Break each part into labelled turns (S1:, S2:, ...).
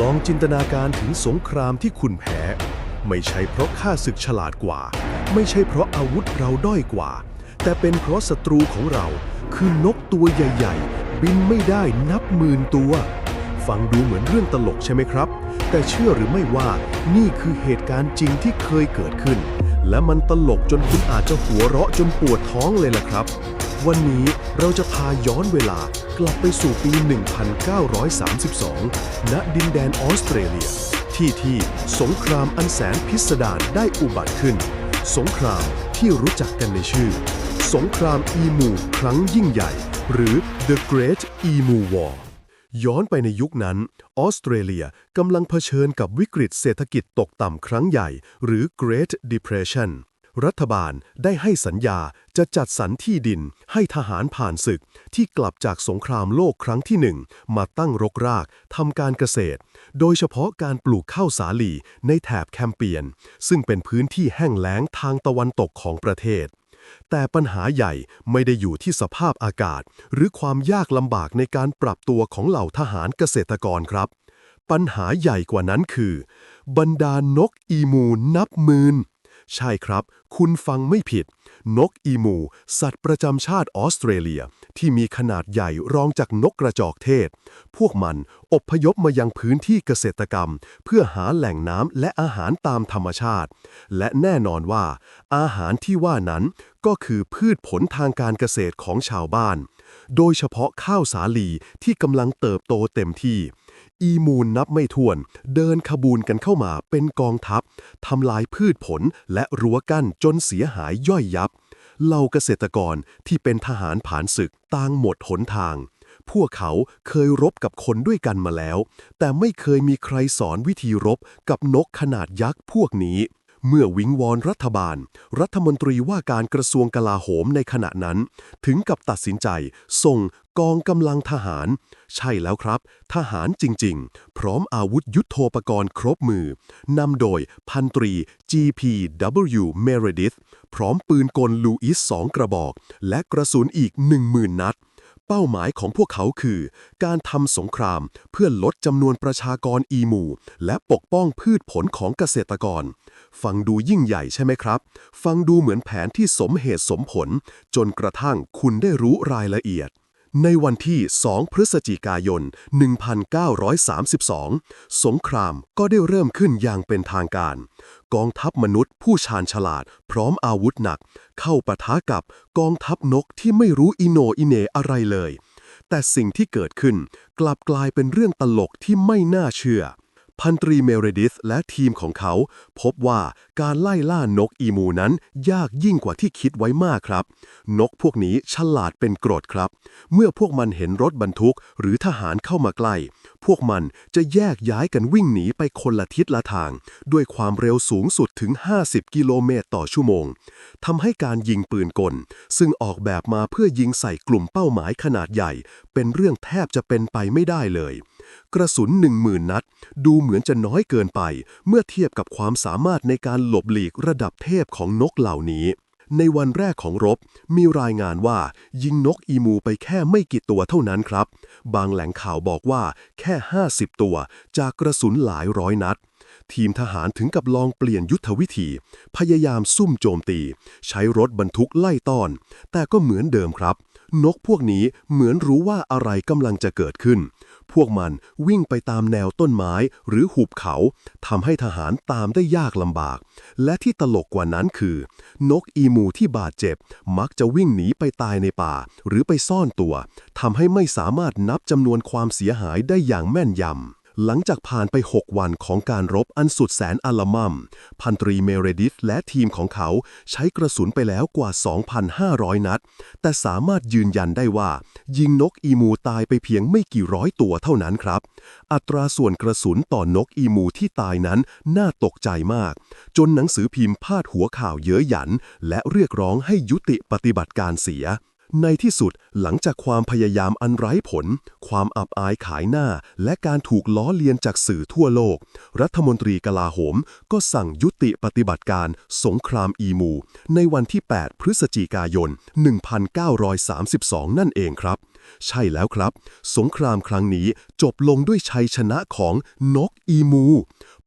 S1: ลองจินตนาการถึงสงครามที่คุณแพ้ ไม่ใช่เพราะข้าศึกฉลาดกว่า ไม่ใช่เพราะอาวุธเราด้อยกว่า แต่เป็นเพราะศัตรูของเรา คือนกตัวใหญ่ ๆ บินไม่ได้นับหมื่นตัว ฟังดูเหมือนเรื่องตลกใช่ไหมครับ แต่เชื่อหรือไม่ว่านี่คือเหตุการณ์จริงที่เคยเกิดขึ้น และมันตลกจนคุณอาจจะหัวเราะจนปวดท้องเลยล่ะครับ วันนี้เราจะพาย้อนเวลากลับไปสู่ปี 1932 ณ ดินแดนออสเตรเลีย ที่ที่สงครามอันแสนพิสดารได้อุบัติขึ้น สงครามที่รู้จักกันในชื่อ สงครามอีมูครั้งยิ่งใหญ่ หรือ The Great Emu War ย้อนไปในยุคนั้น ออสเตรเลียกำลังเผชิญกับวิกฤตเศรษฐกิจตกต่ำครั้งใหญ่ หรือ Great Depression รัฐบาลได้ให้สัญญาจะจัดสรรที่ดินให้ทหารผ่านศึกที่กลับจากสงครามโลกครั้งที่หนึ่งมาตั้งรกรากทำการเกษตร โดยเฉพาะการปลูกข้าวสาลีในแถบแคมเปียน ซึ่งเป็นพื้นที่แห้งแล้งทางตะวันตกของประเทศ แต่ปัญหาใหญ่ไม่ได้อยู่ที่สภาพอากาศ หรือความยากลำบากในการปรับตัวของเหล่าทหารเกษตรกรครับปัญหาใหญ่กว่านั้นคือ บรรดานกอีมูนับหมื่น ใช่ครับ คุณฟังไม่ผิด นกอีมู สัตว์ประจำชาติออสเตรเลีย ที่มีขนาดใหญ่รองจากนกกระจอกเทศ พวกมันอบพยพมายังพื้นที่เกษตรกรรม เพื่อหาแหล่งน้ำและอาหารตามธรรมชาติ และแน่นอนว่า อาหารที่ว่านั้นก็คือพืชผลทางการเกษตรของชาวบ้าน โดยเฉพาะข้าวสาลีที่กำลังเติบโตเต็มที่ อีมูลนับไม่ถ้วน เดินขบูนกันเข้ามาเป็นกองทัพทำลายพืชผลและรั้วกั้นจนเสียหายย่อยยับ เหล่าเกษตรกรที่เป็นทหารผ่านศึกต่างหมดหนทาง พวกเขาเคยรบกับคนด้วยกันมาแล้ว แต่ไม่เคยมีใครสอนวิธีรบกับนกขนาดยักษ์พวกนี้ เมื่อวิงวอนรัฐบาล รัฐมนตรีว่าการกระทรวงกลาโหมในขณะนั้น ถึงกับตัดสินใจ ส่งกองกำลังทหาร ใช่แล้วครับ ทหารจริงๆ พร้อมอาวุธยุโทโธปกรณ์ครบมือนำโดยพันตรี G.P.W. Meredith พร้อมปืนกลลูอิสสองกระบอก และกระสุนอีก 10,000 นัดเป้าหมายของพวกเขาคือ การทำสงครามเพื่อลดจำนวนประชากรอีมู และปกป้องพืชผลของเกษตรกร ฟังดูยิ่งใหญ่ใช่ไหมครับ ฟังดูเหมือนแผนที่สมเหตุสมผล จนกระทั่งคุณได้รู้รายละเอียด ในวันที่ 2 พฤศจิกายน 1932 สงครามก็ได้เริ่มขึ้นอย่างเป็นทางการ กองทัพมนุษย์ผู้ชาญฉลาด พร้อมอาวุธหนัก เข้าปะทะกับกองทัพนกที่ไม่รู้อิโนอิเนอะไรเลย แต่สิ่งที่เกิดขึ้นกลับกลายเป็นเรื่องตลกที่ไม่น่าเชื่อ พันตรีเมเรดิธและทีมของเขา พบว่าการไล่ล่านกอีมูนั้นยากยิ่งกว่าที่คิดไว้มากครับ นกพวกนี้ฉลาดเป็นกรดครับ เมื่อพวกมันเห็นรถบรรทุกหรือทหารเข้ามาใกล้ พวกมันจะแยกย้ายกันวิ่งหนีไปคนละทิศละทาง ด้วยความเร็วสูงสุดถึง 50 กิโลเมตรต่อชั่วโมงทำให้การยิงปืนกล ซึ่งออกแบบมาเพื่อยิงใส่กลุ่มเป้าหมายขนาดใหญ่ เป็นเรื่องแทบจะเป็นไปไม่ได้เลย กระสุนหนึ่งหมื่นนัด ดูเหมือนจะน้อยเกินไป เมื่อเทียบกับความสามารถในการหลบหลีกระดับเทพของนกเหล่านี้ ในวันแรกของรบ มีรายงานว่า ยิงนกอีมูไปแค่ไม่กี่ตัวเท่านั้นครับ บางแหล่งข่าวบอกว่าแค่ 50 ตัว จากกระสุนหลายร้อยนัดทีมทหารถึงกับลองเปลี่ยนยุทธวิธี พยายามซุ่มโจมตี ใช้รถบรรทุกไล่ต้อน แต่ก็เหมือนเดิมครับ นกพวกนี้เหมือนรู้ว่าอะไรกำลังจะเกิดขึ้น พวกมันวิ่งไปตามแนวต้นไม้หรือหุบเขาทำให้ทหารตามได้ยากลำบาก และที่ตลกกว่านั้นคือ นกอีมูที่บาดเจ็บ มักจะวิ่งหนีไปตายในป่า หรือไปซ่อนตัวทำให้ไม่สามารถนับจำนวนความเสียหายได้อย่างแม่นยำ หลังจากผ่านไป 6 วันของการรบอันสุดแสนอลมัม พันตรีเมเรดิธและทีมของเขาใช้กระสุนไปแล้วกว่า 2,500 นัด แต่สามารถยืนยันได้ว่า ยิงนกอีมูตายไปเพียงไม่กี่ร้อยตัวเท่านั้นครับ อัตราส่วนกระสุนต่อนกอีมูที่ตายนั้นน่าตกใจมาก จนหนังสือพิมพ์พาดหัวข่าวเย้ยหยัน และเรียกร้องให้ยุติปฏิบัติการเสีย ในที่สุดหลังจากความพยายามอันไร้ผล ความอับอายขายหน้า และการถูกล้อเลียนจากสื่อทั่วโลก รัฐมนตรีกลาโหม ก็สั่งยุติปฏิบัติการสงครามอีมู ในวันที่ 8 พฤศจิกายน 1932 นั่นเองครับใช่แล้วครับ สงครามครั้งนี้จบลงด้วยชัยชนะของนกอีมู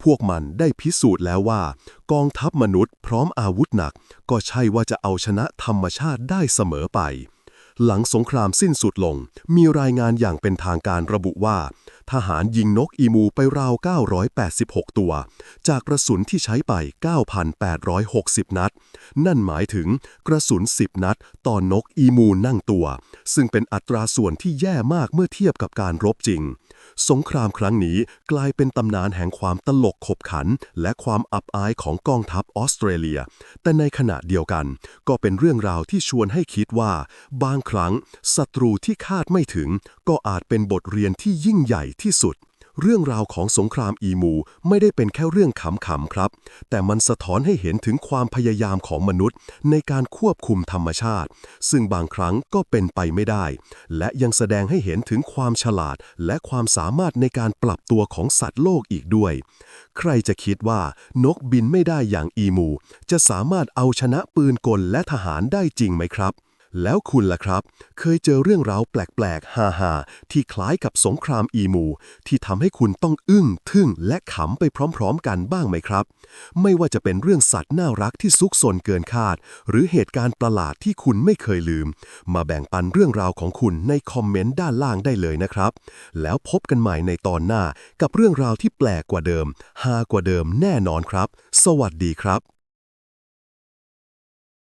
S1: พวกมันได้พิสูจน์แล้วว่า กองทัพมนุษย์พร้อมอาวุธหนัก ก็ใช่ว่าจะเอาชนะธรรมชาติได้เสมอไป หลังสงครามสิ้นสุดลง มีรายงานอย่างเป็นทางการระบุว่า ทหารยิงนกอีมูไปราว 986 ตัว จากกระสุนที่ใช้ไป 9,860 นัด นั่นหมายถึงกระสุน 10 นัดต่อนกอีมูนั่งตัว ซึ่งเป็นอัตราส่วนที่แย่มากเมื่อเทียบกับการรบจริง สงครามครั้งนี้กลายเป็นตำนานแห่งความตลกขบขัน และความอับอายของกองทัพออสเตรเลีย แต่ในขณะเดียวกัน ก็เป็นเรื่องราวที่ชวนให้คิดว่า บางครั้งศัตรูที่คาดไม่ถึง ก็อาจเป็นบทเรียนที่ยิ่งใหญ่ที่สุด เรื่องราวของสงครามอีมูไม่ได้เป็นแค่เรื่องขำๆครับ แต่มันสะท้อนให้เห็นถึงความพยายามของมนุษย์ ในการควบคุมธรรมชาติ ซึ่งบางครั้งก็เป็นไปไม่ได้ และยังแสดงให้เห็นถึงความฉลาด และความสามารถในการปรับตัวของสัตว์โลกอีกด้วย ใครจะคิดว่านกบินไม่ได้อย่างอีมู จะสามารถเอาชนะปืนกลและทหารได้จริงไหมครับ แล้วคุณล่ะครับ เคยเจอเรื่องราวแปลกๆฮาๆที่คล้ายกับสงครามอีมู ที่ทำให้คุณต้องอึ้ง ทึ่ง และขำไปพร้อมๆ กันบ้างไหมครับ ไม่ว่าจะเป็นเรื่องสัตว์น่ารักที่ซุกซนเกินคาด หรือเหตุการณ์ประหลาดที่คุณไม่เคยลืม มาแบ่งปันเรื่องราวของคุณในคอมเมนต์ด้านล่างได้เลยนะครับ แล้วพบกันใหม่ในตอนหน้ากับเรื่องราวที่แปลกกว่าเดิมฮากว่าเดิมแน่นอนครับ สวัสดีครับ